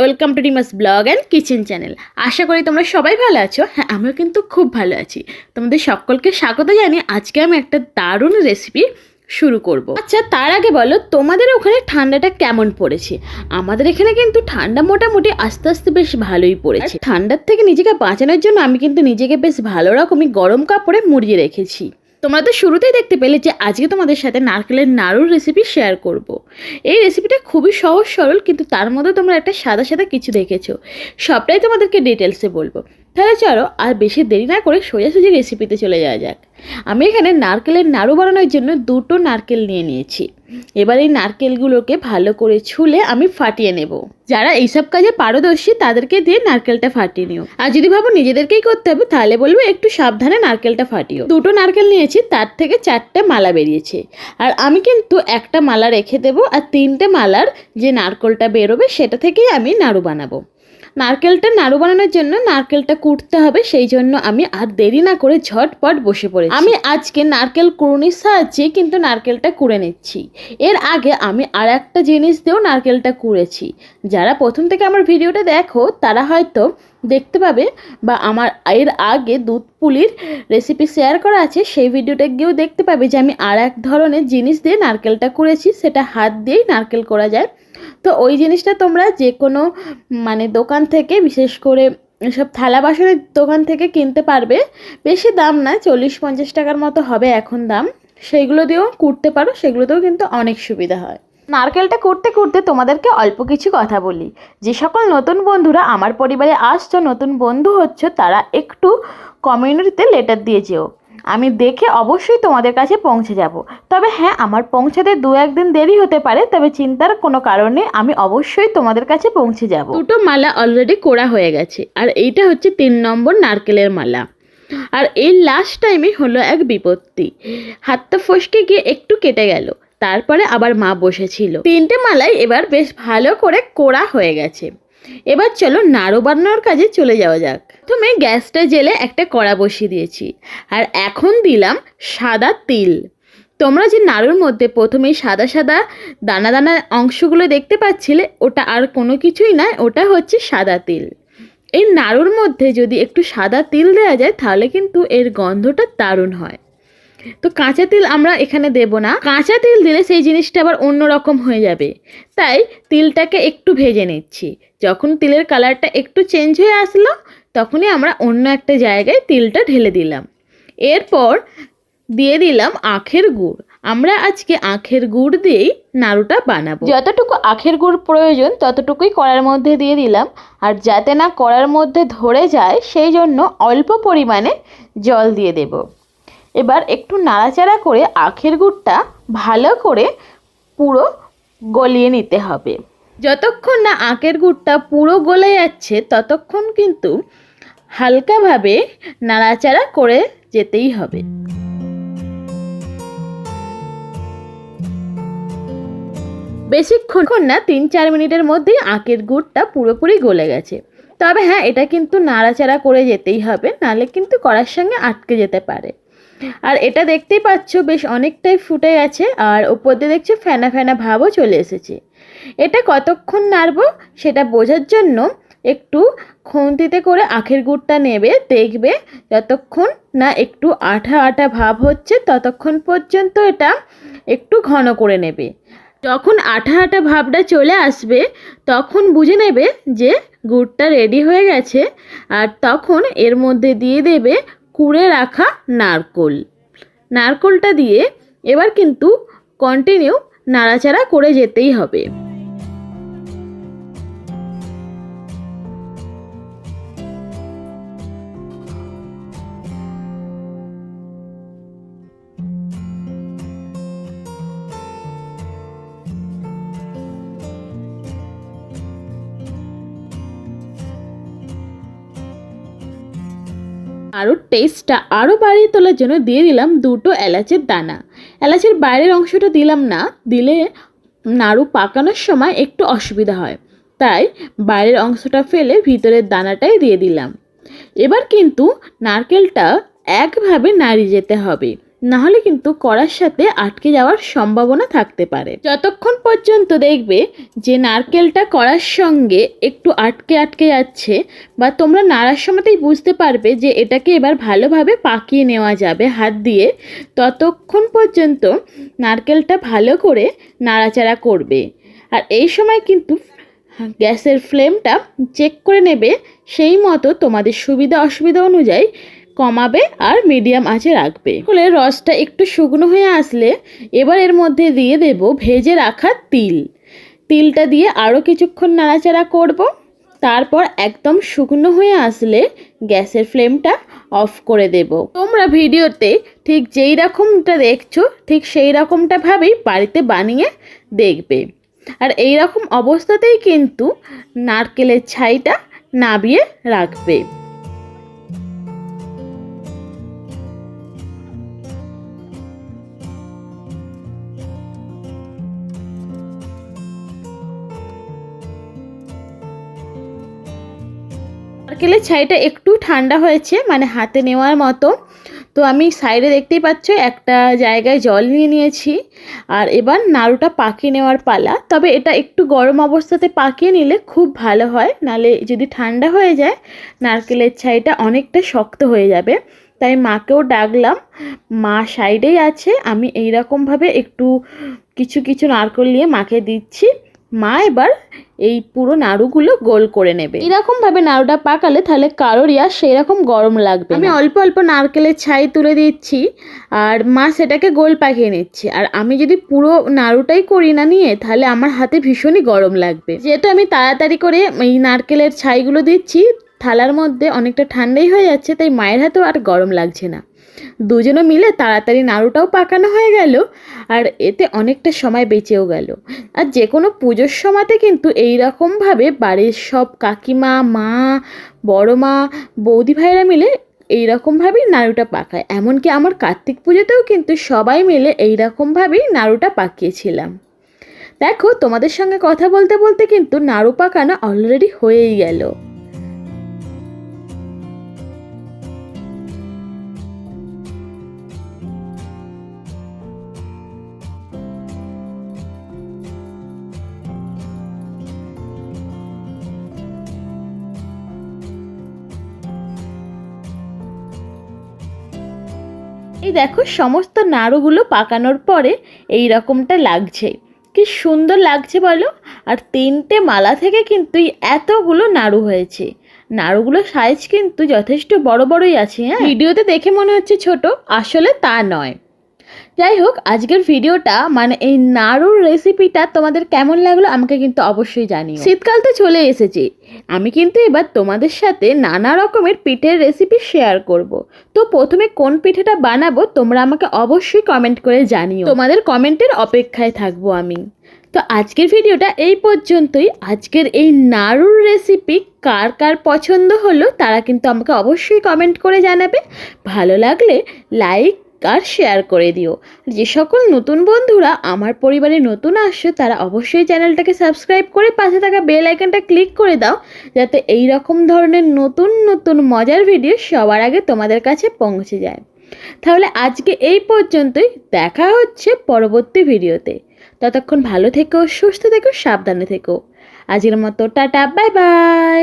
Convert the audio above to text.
Welcome to Dima's blog and kitchen channel আশা করি তোমরা সবাই ভালো আছো। হ্যাঁ আমিও কিন্তু খুব ভালো আছি। তোমাদের সকলকে স্বাগত জানিয়ে আজকে আমি একটা দারুণ রেসিপি শুরু করব। আচ্ছা তার আগে বলো, তোমাদের ওখানে ঠান্ডাটা কেমন পড়েছে? আমাদের এখানে কিন্তু ঠান্ডা মোটামুটি আস্তে আস্তে বেশ ভালোই পড়েছে। ঠান্ডার থেকে নিজেকে বাঁচানোর জন্য আমি কিন্তু নিজেকে বেশ ভালো রকমই গরম কাপড়ে মুড়িয়ে রেখেছি। তোমরা তো শুরুতেই দেখতে পেলে যে আজকে তোমাদের সাথে নারকেলের নাড়ুর রেসিপি শেয়ার করব। এই রেসিপিটা খুবই সহজ সরল, কিন্তু তার মধ্যে তোমরা একটা সাদা সাদা কিছু দেখেছ সবটাই তোমাদেরকে ডিটেলসে বলব তাহলে চলো আর বেশি দেরি না করে সোজাসুজি রেসিপিতে চলে যাওয়া যাক। আমি এখানে নারকেলের নাড়ু বানানোর জন্য দুটো নারকেল নিয়ে নিয়েছি। এবার এই নারকেলগুলোকে ভালো করে ছুলে আমি ফাটিয়ে নেব। যারা এইসব কাজে পারদর্শী, তাদেরকে দিয়ে নারকেলটা ফাটিয়ে নিও। আর যদি ভাবো নিজেদেরকেই করতে হবে, তাহলে বলব একটু সাবধানে নারকেলটা ফাটিও। দুটো নারকেল নিয়েছি, তার থেকে চারটে মালা বেরিয়েছে। আর আমি কিন্তু একটা মালা রেখে দেবো, আর তিনটে মালার যে নারকেলটা বেরোবে, সেটা থেকেই আমি নাড়ু বানাবো। নারকেলটা নাড়ু বানানোর জন্য নারকেলটা কুটতে হবে, সেই জন্য আমি আর দেরি না করে ঝটপট বসে পড়েছি। আমি আজকে নারকেল কুড়ুনির সাহায্যে কিন্তু নারকেলটা কুড়ে নিচ্ছি। এর আগে আমি আর একটা জিনিস দিয়েও নারকেলটা কুড়েছি। যারা প্রথম থেকে আমার ভিডিওটা দেখো, তারা হয়তো দেখতে পাবে বা আমার এর আগে দুধ পুলির রেসিপি শেয়ার করা আছে, সেই ভিডিওটা গিয়েও দেখতে পাবে যে আমি আর এক ধরনের জিনিস দিয়ে নারকেলটা করেছি সেটা হাত দিয়েই নারকেল করা যায়। তো ওই জিনিসটা তোমরা যে কোনো মানে দোকান থেকে, বিশেষ করে সব থালা বাসনের দোকান থেকে কিনতে পারবে। বেশি দাম না, চল্লিশ পঞ্চাশ টাকার মতো হবে এখন দাম। সেইগুলো দিয়েও কুটতে পারো সেগুলোতেও কিন্তু অনেক সুবিধা হয়। নারকেলটা করতে করতে তোমাদেরকে অল্প কিছু কথা বলি। যে সকল নতুন বন্ধুরা আমার পরিবারে আসছো, নতুন বন্ধু হচ্ছে, তারা একটু কমিউনিটিতে লেটার দিয়ে যেও। আমি দেখে অবশ্যই তোমাদের কাছে পৌঁছে যাব। তবে হ্যাঁ আমার পৌঁছাতে দু একদিন দেরি হতে পারে, তবে চিন্তার কোনো কারণে আমি অবশ্যই তোমাদের কাছে পৌঁছে যাব। দুটো মালা অলরেডি কোড়া হয়ে গেছে, আর এইটা হচ্ছে তিন নম্বর নারকেলের মালা। আর এই লাস্ট টাইমে হলো এক বিপত্তি। হাতটা ফসকে গিয়ে একটু কেটে গেল, তারপরে আবার মা বসেছিল। তিনটে মালাই এবার বেশ ভালো করে কোড়া হয়ে গেছে। এবার চলো নাড়ু বানানোর কাজে চলে যাওয়া যাক। প্রথমে গ্যাসটা জেলে একটা কড়া বসিয়ে দিয়েছি। আর এখন দিলাম সাদা তিল। তোমরা যে নাড়ুর মধ্যে প্রথমেই সাদা সাদা দানা দানা অংশগুলো দেখতে পাচ্ছিলে, ওটা আর কোনো কিছুই নয় ওটা হচ্ছে সাদা তিল। এই নাড়ুর মধ্যে যদি একটু সাদা তিল দেওয়া যায়, তাহলে কিন্তু এর গন্ধটা দারুণ হয়। তো কাঁচা তিল আমরা এখানে দেব না। কাঁচা তিল দিলে সেই জিনিসটা আবার অন্যরকম হয়ে যাবে। তাই তিলটাকে একটু ভেজে নিচ্ছি। যখন তিলের কালারটা একটু চেঞ্জ হয়ে আসলো, তখনই আমরা অন্য একটা জায়গায় তিলটা ঢেলে দিলাম। এরপর দিয়ে দিলাম আখের গুড়। আমরা আজকে আখের গুড় দিয়েই নাড়ুটা বানাবো। যতটুকু আখের গুড় প্রয়োজন, ততটুকুই কড়ার মধ্যে দিয়ে দিলাম। আর যাতে না কড়ার মধ্যে ধরে যায়, সেই জন্য অল্প পরিমাণে জল দিয়ে দেব। এবার একটু নাড়াচাড়া করে আখের গুড়টা ভালো করে পুরো গলিয়ে নিতে হবে। যতক্ষণ না আখের গুড়টা পুরো গলে যাচ্ছে, ততক্ষণ কিন্তু হালকাভাবে নাড়াচাড়া করে যেতেই হবে। বেশিক্ষণ না, তিন চার মিনিটের মধ্যেই আখের গুড়টা পুরোপুরি গলে গেছে। তবে হ্যাঁ এটা কিন্তু নাড়াচাড়া করে যেতেই হবে, নাহলে কিন্তু করার সঙ্গে আটকে যেতে পারে। আর এটা দেখতেই পাচ্ছ বেশ অনেকটাই ফুটে গেছে, আর ওপর দিয়ে দেখছ ফেনা ফেনা ভাবও চলে এসেছে। এটা কতক্ষণ নাড়বো সেটা বোঝার জন্য একটু খুন্তিতে করে আখের গুড়টা নেবে, দেখবে যতক্ষণ না একটু আঠা আঠা ভাব হচ্ছে ততক্ষণ পর্যন্ত এটা একটু ঘন করে নেবে। যখন আঠা আঠা ভাবটা চলে আসবে, তখন বুঝে নেবে যে গুড়টা রেডি হয়ে গেছে, আর তখন এর মধ্যে দিয়ে দেবে কুড়ে রাখা নারকোল। নারকোলটা দিয়ে এবার কিন্তু কন্টিনিউ নাড়াচাড়া করে যেতেই হবে। আরও টেস্টটা আরও বাড়িয়ে তোলার জন্য দিয়ে দিলাম দুটো এলাচের দানা। এলাচের বাইরের অংশটা দিলাম না, দিলে নাড়ু পাকানোর সময় একটু অসুবিধা হয়। তাই বাইরের অংশটা ফেলে ভিতরের দানাটাই দিয়ে দিলাম। এবার কিন্তু নারকেলটা একভাবে নাড়িয়ে যেতে হবে। নাহলে কিন্তু কড়ার সাথে আটকে যাওয়ার সম্ভাবনা থাকতে পারে। যতক্ষণ পর্যন্ত দেখবে যে নারকেলটা কড়ার সঙ্গে একটু আটকে আটকে যাচ্ছে বা তোমরা নাড়ার সময়তেই বুঝতে পারবে যে এটাকে এবার ভালোভাবে পাকিয়ে নেওয়া যাবে হাত দিয়ে, ততক্ষণ পর্যন্ত নারকেলটা ভালো করে নাড়াচাড়া করবে। আর এই সময় কিন্তু গ্যাসের ফ্লেমটা চেক করে নেবে, সেই মতো তোমাদের সুবিধা অসুবিধা অনুযায়ী কমাবে আর মিডিয়াম আঁচে রাখবে। ফলে রসটা একটু শুকনো হয়ে আসলে এবার এর মধ্যে দিয়ে দেব ভেজে রাখা তিল। তিলটা দিয়ে আরও কিছুক্ষণ নাড়াচাড়া করব। তারপর একদম শুকনো হয়ে আসলে গ্যাসের ফ্লেমটা অফ করে দেব। তোমরা ভিডিওতে ঠিক যেই রকমটা দেখছ, ঠিক সেই রকমটা ভাবেই বাড়িতে বানিয়ে দেখবে। আর এই রকম অবস্থাতেই কিন্তু নারকেলের ছাইটা নাবিয়ে রাখবে। নারকেলের ছাইটা একটু ঠান্ডা হয়েছে মানে হাতে নেওয়ার মতো। তো আমি সাইডে দেখতেই পাচ্ছ, একটা জায়গায় জল নিয়ে নিয়েছি। আর এবার নাড়ুটা পাকিয়ে নেওয়ার পালা। তবে এটা একটু গরম অবস্থাতে পাকিয়ে নিলে খুব ভালো হয়, নালে যদি ঠান্ডা হয়ে যায়, নারকেলের ছাইটা অনেকটা শক্ত হয়ে যাবে। তাই মাকেও ডাকলাম, মা সাইডেই আছে, আমি এইরকমভাবে একটু কিছু কিছু নারকেল নিয়ে মাকে দিচ্ছি। মা এবার এই পুরো নাড়ুগুলো গোল করে নেবে। এরকম ভাবে নাড়ুটা পাকালে তাহলে কারোরই আর সেরকম গরম লাগবে আমি অল্প অল্প নারকেলের ছাই তুলে দিচ্ছি আর মা সেটাকে গোল পাকিয়ে নিচ্ছে। আর আমি যদি পুরো নাড়ুটাই করি না নিয়ে তাহলে আমার হাতে ভীষণই গরম লাগবে। যেহেতু আমি তাড়াতাড়ি করে এই নারকেলের ছাইগুলো দিচ্ছি থালার মধ্যে অনেকটা ঠান্ডাই হয়ে যাচ্ছে তাই মায়ের হাতেও আর গরম লাগছে না। দুজনে মিলে তাড়াতাড়ি নাড়ুটাও পাকানো হয়ে গেল, আর এতে অনেকটা সময় বেঁচেও গেল। আর যে কোনো পুজোর সময়তে কিন্তু এই রকমভাবে বাড়ির সব কাকিমা, মা বড় মা বৌদি ভাইরা মিলে এই রকমভাবেই নাড়ুটা পাকায়। এমনকি আমার কার্তিক পুজোতেও কিন্তু সবাই মিলে এই রকমভাবেই নাড়ুটা পাকিয়েছিলাম। দেখো, তোমাদের সঙ্গে কথা বলতে বলতে কিন্তু নাড়ু পাকানো অলরেডি হয়েই গেল। এই দেখো, সমস্ত নাড়ুগুলো পাকানোর পরে এই রকমটা লাগছে। কি সুন্দর লাগছে বলো? আর তিনটে মালা থেকে কিন্তু এতগুলো নাড়ু হয়েছে। নাড়ুগুলোর সাইজ কিন্তু যথেষ্ট বড় বড়ই আছে হ্যাঁ? ভিডিওতে দেখে মনে হচ্ছে ছোট, আসলে তা নয়। যাই হোক, আজকের ভিডিওটা মানে এই নাড়ুর রেসিপিটা তোমাদের কেমন লাগল আমাকে কিন্তু অবশ্যই জানিও। শীতকাল তো চলে এসেছে। আমি কিন্তু এবার তোমাদের সাথে নানা রকমের পিঠের রেসিপি শেয়ার করব। তো প্রথমে কোন পিঠেটা বানাবো তোমরা আমাকে অবশ্যই কমেন্ট করে জানিও। তোমাদের কমেন্টের অপেক্ষায় থাকব আমি। তো আজকের ভিডিওটা এই পর্যন্তই। আজকের এই নাড়ুর রেসিপি কার কার পছন্দ হলো তারা কিন্তু আমাকে অবশ্যই কমেন্ট করে জানাবে। ভালো লাগলে লাইক আর শেয়ার করে দিও। যে সকল নতুন বন্ধুরা আমার পরিবারে নতুন আসছে, তারা অবশ্যই চ্যানেলটাকে সাবস্ক্রাইব করে পাশে থাকা বেল আইকনটা ক্লিক করে দাও, যাতে এই রকম ধরনের নতুন নতুন মজার ভিডিও সবার আগে তোমাদের কাছে পৌঁছে যায়। তাহলে আজকে এই পর্যন্তই, দেখা হচ্ছে পরবর্তী ভিডিওতে ততক্ষণ ভালো থেকো, সুস্থ থেকো, সাবধানে থেকো। আজকের মতো টাটা বাই বাই